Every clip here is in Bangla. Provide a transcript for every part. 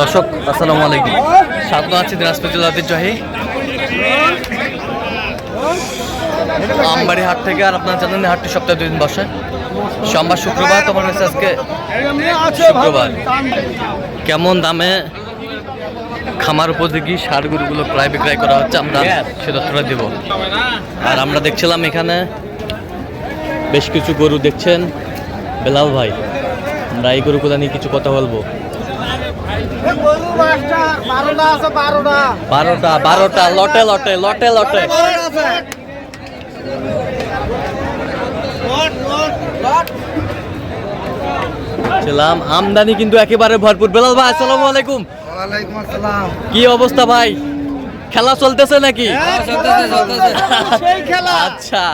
দর্শক, আসসালামু আলাইকুম। স্বাগত আছি দিনাজপুর জেলার ঐতিহ্যবাহী। আমবাড়ি হাট থেকে আর আপনারা জানেন হাটটি সপ্তাহে দুই দিন বসে। সোমবার, শুক্রবার, তোমার হচ্ছে আজকে শুক্রবার। কেমন দামে খামার উপযোগী সার গরুগুলো প্রায় বিক্রয় করা হচ্ছে, আমরা সে তথ্যটা দেব। আর আমরা দেখছিলাম এখানে বেশ কিছু গরু দেখছেন, বেলাল ভাই। আমরা এই গরুগুলো নিয়ে কিছু কথা বলব। বারোটা বারোটা। লটে লটে লটে লটে। ছিলাম আমদানি কিন্তু একেবারে ভরপুর। বেলাল ভাই আসসালামু আলাইকুম। কি অবস্থা ভাই? খেলা চলতেছে নাকি? খেলা। আচ্ছা।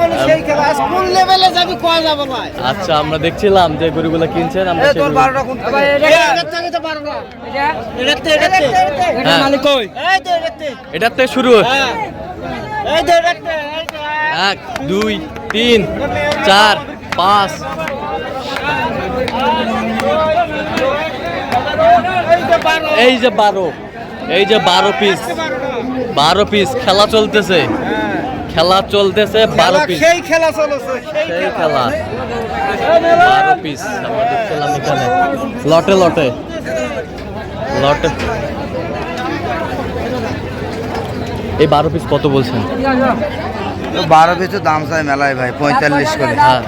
মানে সেই খেলা। স্কুল লেভেলে যাবি কয় যাব ভাই? আচ্ছা আমরা দেখছিলাম যে গরুগুলো কিনছেন আমরা এটার থেকে হ্যাঁ। শুরু হ্যাঁ। এক দুই তিন চার পাঁচ। এই যে বারো। এই যে বারো পিস বারো পিস খেলা চলতেছে। খেলা চলতেছে বারো পিস। সেই খেলা চলছে সেই খেলা। বারো পিস আমরা দেখছিলাম এখানে। লটে লটে। লটে। এই বারো পিস কত বলছেন? বারো পিছু দাম চাই মেলায় ভাই পঁয়তাল্লিশ করে। হ্যাঁ।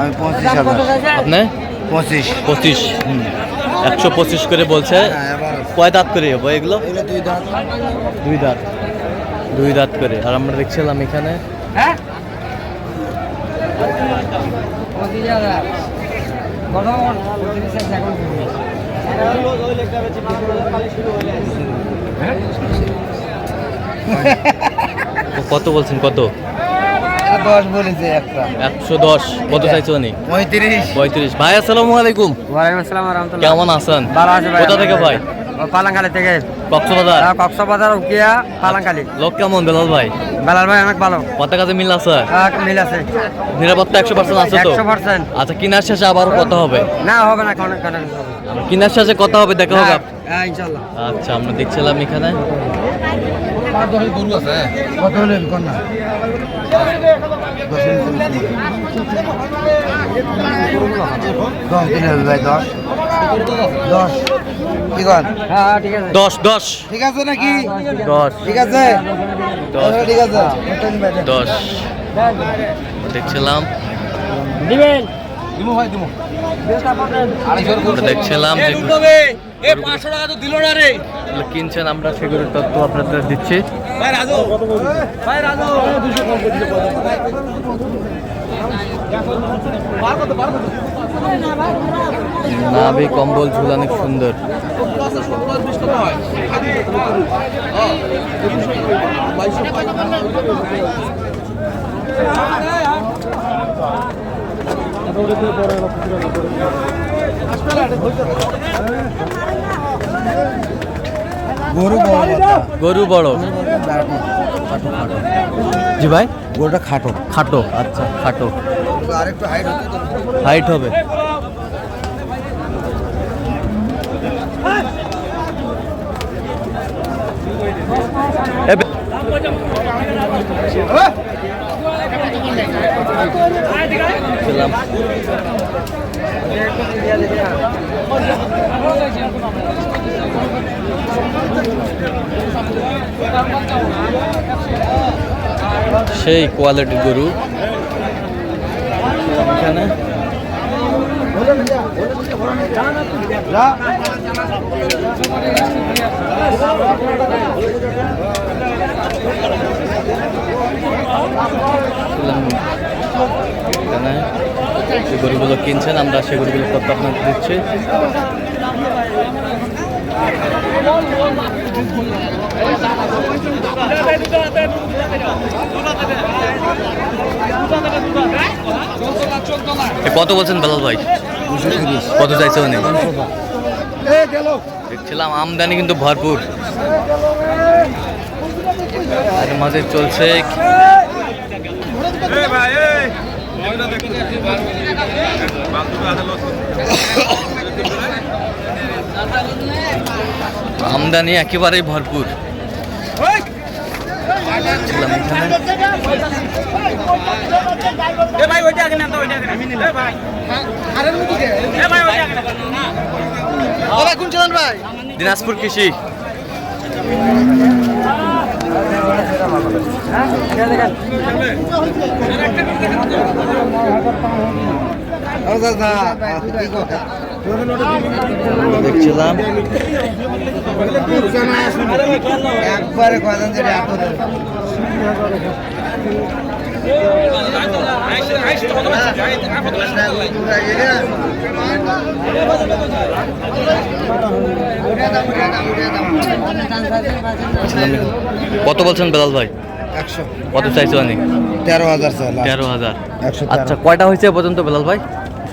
আমি পঁচিশ হাজার। আপনি? পঁচিশ। পঁচিশ একশো পঁচিশ করে বলছে। হ্যাঁ, কয় দাঁত করে হব এগুলো? এগুলো দুই দাঁত। দুই দাঁত। দুই দাঁত করে। আর আমরা দেখছিলাম এখানে কত বলছেন? কত? দশ বলেছে একটা। একশো দশ। কত চাইছো নি পঁয়ত্রিশ। পঁয়ত্রিশ। ভাই আসসালামু আলাইকুম। ওয়ালাইকুম আসসালাম কেমন আছেন? কোথা থেকে ভাই? পালাঙ্গালি থেকে। কক্সবাজার? কক্সবাজার উকিয়া পালাঙ্গালি লোক কেমন বেলাল ভাই? বেলাল ভাই অনেক ভালো। কথা কাজে মিল আছে? মিল আছে। নিরাপত্তা একশো পার্সেন্ট আছে তো? একশো পার্সেন্ট আচ্ছা কিনার শেষে আবার কথা হবে? না হবে না কোনো কোনো কিনার শেষে কথা হবে দেখা হবে। হ্যাঁ ইনশাল্লাহ। আচ্ছা আমরা দেখছিলাম এখানে। দশ। দশ। কি কন? হ্যাঁ ঠিক আছে। দশ দশ। ঠিক আছে নাকি? দশ। ঠিক আছে। দশ। ঠিক আছে। দশ। দেখছিলাম। দিবেন দেখছিলাম। পাঁচশো টাকা তো দিল না রে। কিনছেন আমরা সেগুলোর তথ্য আপনাদের দিচ্ছি। নাভি কম্বল ঝুল অনেক সুন্দর। গরু বড়। গরু বড়। জি ভাই। গরুটা খাটো। খাটো। আচ্ছা। খাটো। আরেকটু হাইট হাইট হবে। ছিলাম। সেই কোয়ালিটির গরু। এখানে। এখানে গরুগুলো কিনছেন আমরা সেই গরুগুলো দিচ্ছি। কত বলছেন বেলাল ভাই? কত চাইছে উনি? দেখছিলাম আমদানি কিন্তু ভরপুর। আর মাঝে চলছে আমদানি একেবারেই ভরপুর। দিনাজপুর কৃষি। দেখছিলাম। একবারে কয়জন এত কত বলছেন বেলাল ভাই? একশো। কত চাইছো তেরো হাজার তেরো হাজার। আচ্ছা কয়টা হয়েছে পর্যন্ত বেলাল ভাই?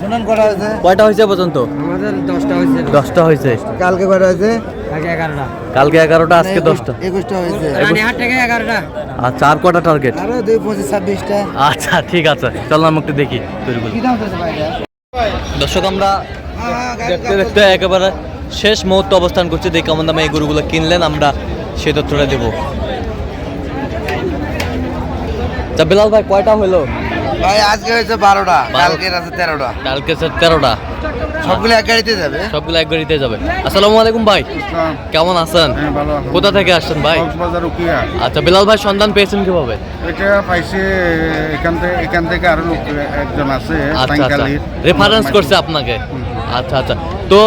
শুনুন কটা হয়েছে। কয়টা হয়েছে পর্যন্ত? আমাদের দশটা হয়েছে। দশটা হয়েছে। কালকে কটা হয়েছে। কালকে এগারোটা। আজকে দশটা। একুশটা হয়েছে। এগারোটা। আচ্ছা আর কটা টার্গেট আরও দুই পঁচিশ ছাব্বিশটা। আচ্ছা ঠিক আছে। চল আমি একটু দেখি দর্শক আমরা হ্যাঁ, দেখতে দেখতে একেবারে শেষ মুহূর্তে অবস্থান করছি। দেখি কেমন দামে এই গরুগুলো কিনলেন আমরা সেই তথ্যটা দেবো। তা বিলাল ভাই কয়টা হলো? ভাই আজকে হয়েছে বারোটা কালকে আছে তেরোটা। কালকে স্যার তেরোটা। সবগুলো এক গাড়িতে যাবে? সবগুলো এক গাড়িতে যাবে। আসসালামু আলাইকুম ভাই। কেমন আছেন? হ্যাঁ। কোথা থেকে আসছেন ভাই? আচ্ছা বিলাল ভাই সন্ধান পেয়েছেন কীভাবে? এটা পাইছে এখান থেকে এখান থেকে আরও লোক একজন আছে আচ্ছা আচ্ছা। রেফারেন্স করছে আপনাকে। আচ্ছা আচ্ছা। তো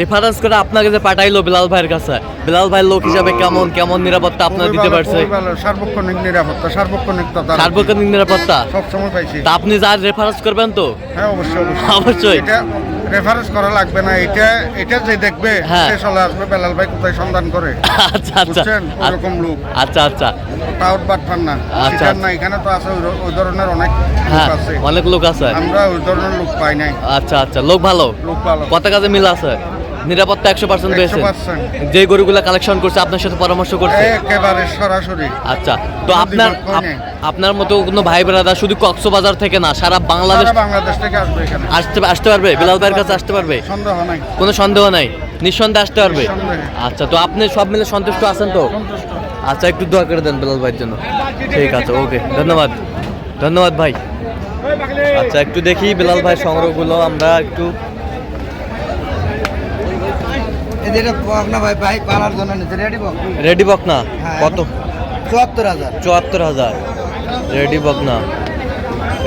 রেফারেন্স করে আপনাকে যে পাঠাইলো বিলাল ভাইয়ের কাছে বিলাল ভাই লোক হিসাবে কেমন কেমন নিরাপত্তা আপনার দিতে পারছে? সার্বক্ষণিক নিরাপত্তা সার্বক্ষণিক। সার্বক্ষণিক নিরাপত্তা? সবসময় পাইছি। তা আপনি যার রেফারেন্স করবেন তো? হ্যাঁ অবশ্যই অবশ্যই। রেফারেন্স করা লাগবে না এটা এটা যে দেখবে হ্যাঁ। সে চলে আসবে বেলাল ভাই কোথায় সন্ধান করে? আচ্ছা আচ্ছা। এরকম ওরকম লোক। আচ্ছা আচ্ছা। টাউট বাটফার না। আচ্ছা, না এখানে তো আছে ওই- ধরনের অনেক হ্যাঁ আছে। অনেক লোক আছে। আমরা ওই ধরনের লোক পাই নাই। আচ্ছা আচ্ছা। লোক ভালো? লোক ভালো। কত কাজে মিল আছে? নিরাপত্তা একশো পার্সেন্ট পেয়েছে 100% যে গরুগুলা কালেকশন করছে আপনার সাথে পরামর্শ করছে। একেবারে সরাসরি। আচ্ছা তো আপনার। আপনার মতো কোনো ভাই ব্রাদার শুধু কক্সবাজার থেকে না সারা বাংলাদেশ বাংলাদেশ থেকে আসবে এখানে। আসতে আসতে পারবে? বিলাল ভাইয়ের কাছে আসতে পারবে? সন্দেহ নাই। কোনো সন্দেহ নাই? নিঃসন্দেহে আসতে পারবে? আচ্ছা তো আপনি সব মিলে সন্তুষ্ট আছেন তো? আচ্ছা একটু দোয়া করে দেন বিলাল ভাইয়ের জন্য। ঠিক আছে ওকে ধন্যবাদ। ধন্যবাদ ভাই। আচ্ছা একটু দেখি বিলাল ভাই সংগ্রহগুলো আমরা একটু এই যেটা বক ভাই ভাই পালার জন্য নিতে রেডি বক? রেডি বক হ্যাঁ, কত? চুয়াত্তর হাজার। চুয়াত্তর হাজার। রেডি বক না?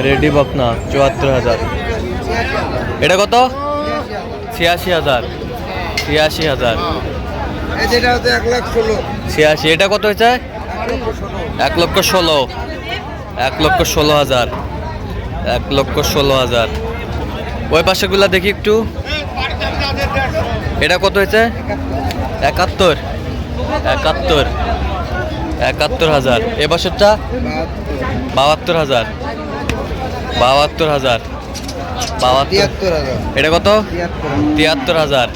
রেডি বক না? চুয়াত্তর হাজার। এটা কত? ছিয়াশি হাজার। ছিয়াশি হাজার। ষোলো। ছিয়াশি এটা কত হয়েছে? এক লক্ষ ষোলো। এক লক্ষ ষোলো। হাজার। এক লক্ষ ষোলো হাজার। ওই পাশেগুলা দেখি একটু। এটা কত হয়েছে? একাত্তর। একাত্তর। একাত্তর হাজার। এ বছরটা? বাহাত্তর হাজার। বাহাত্তর হাজার। বাহাত্তর। এটা কত? তিয়াত্তর হাজার।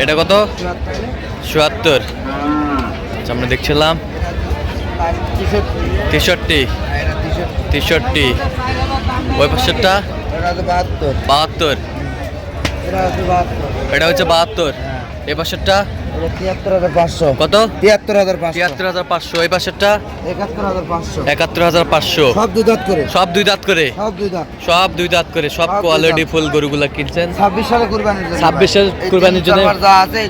এটা কত? চুয়াত্তর। আচ্ছা, আমরা দেখছিলাম। তেষট্টি। তেষট্টি। ওই পাশেরটা হচ্ছে বাহাত্তর। বাহাত্তর। এটা হচ্ছে বাহাত্তর। এ পাশেরটা? এটা তিয়াত্তর হাজার পাঁচশো। কত? তিয়াত্তর হাজার তিয়াত্তর হাজার পাঁচশো। এই পাশেরটা? একাত্তর হাজার পাঁচশো। একাত্তর হাজার পাঁচশো। সব দুই দাঁত করে। সব দুই দাঁত করে? সব দুই দাঁত। সব দুই দাঁত করে। সব সব কোয়ালিটি ফুল গরুগুলা কিনছেন? ছাব্বিশ সালে কুরবানির জন্য। 26 সালে কুরবানির জন্য- যা আছে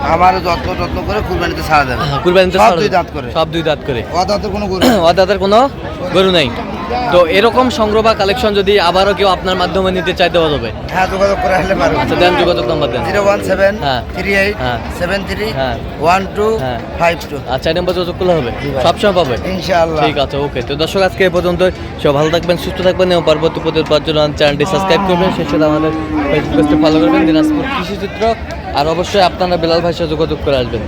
আমার যত্ন যত্ন করে কুরবানিতে ছাড়া যাবে। কুরবানিতে সব দুই দাঁত করে। সব দুই দাঁত করে। কোনো কোনো? গরু নেই। তো এরকম সংগ্রহ বা কালেকশন যদি আবারও কেউ আপনার মাধ্যমে নিতে চাইতে হবে হ্যাঁ যোগাযোগ করে আসলে পারবে। আচ্ছা দেন যোগাযোগ নাম্বার দেন। জিরো ওয়ান সেভেন হ্যাঁ। থ্রি এইট হ্যাঁ। সেভেন থ্রি হ্যাঁ। One two. Five two. আচ্ছা এই নাম্বার যোগাযোগ করলে হবে। সবসময় পাবে? ইনশাআল্লাহ। ঠিক আছে ওকে তো দর্শক আজকে এ পর্যন্ত সব ভালো থাকবেন সুস্থ থাকবেন এবং পরবর্তী প্রতিবার জন্য চ্যানেলটি সাবস্ক্রাইব করবেন। সেই সাথে আমাদের ফেসবুক পেজটি ফলো করবেন। দিনাজপুর কৃষি চিত্র আর অবশ্যই আপনারা বেলাল ভাইয়ের সাথে যোগাযোগ করে আসবেন।